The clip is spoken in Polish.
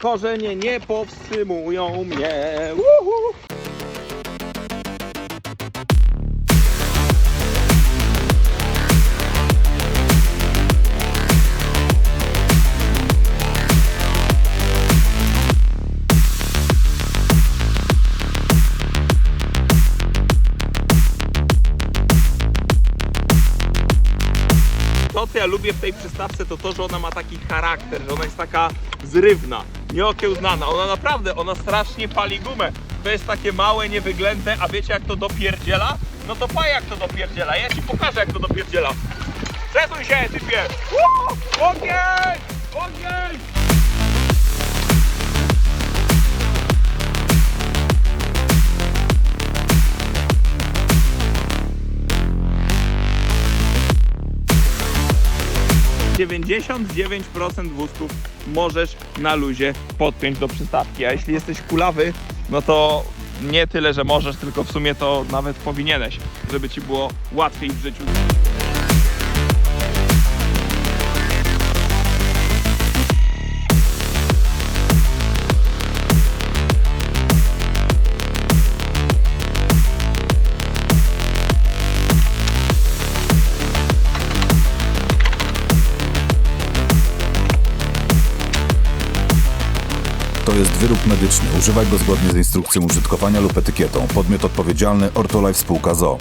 Korzenie nie powstrzymują mnie. Uhu. To, co ja lubię w tej przystawce, to to, że ona ma taki charakter, że ona jest taka zrywna, nieokiełznana. Ona naprawdę, ona strasznie pali gumę. To jest takie małe, niewyględne, a wiecie jak to dopierdziela? No to pa jak to dopierdziela. Ja ci pokażę jak to dopierdziela. Przesuń się, typie! Ogień! Ogień! Dziewięćdziesiąt dziewięć procent wózków możesz na luzie podpiąć do przystawki, a jeśli jesteś kulawy, no to nie tyle, że możesz, tylko w sumie to nawet powinieneś, żeby ci było łatwiej w życiu. To jest wyrób medyczny. Używaj go zgodnie z instrukcją użytkowania lub etykietą. Podmiot odpowiedzialny Ortolife Spółka ZOO.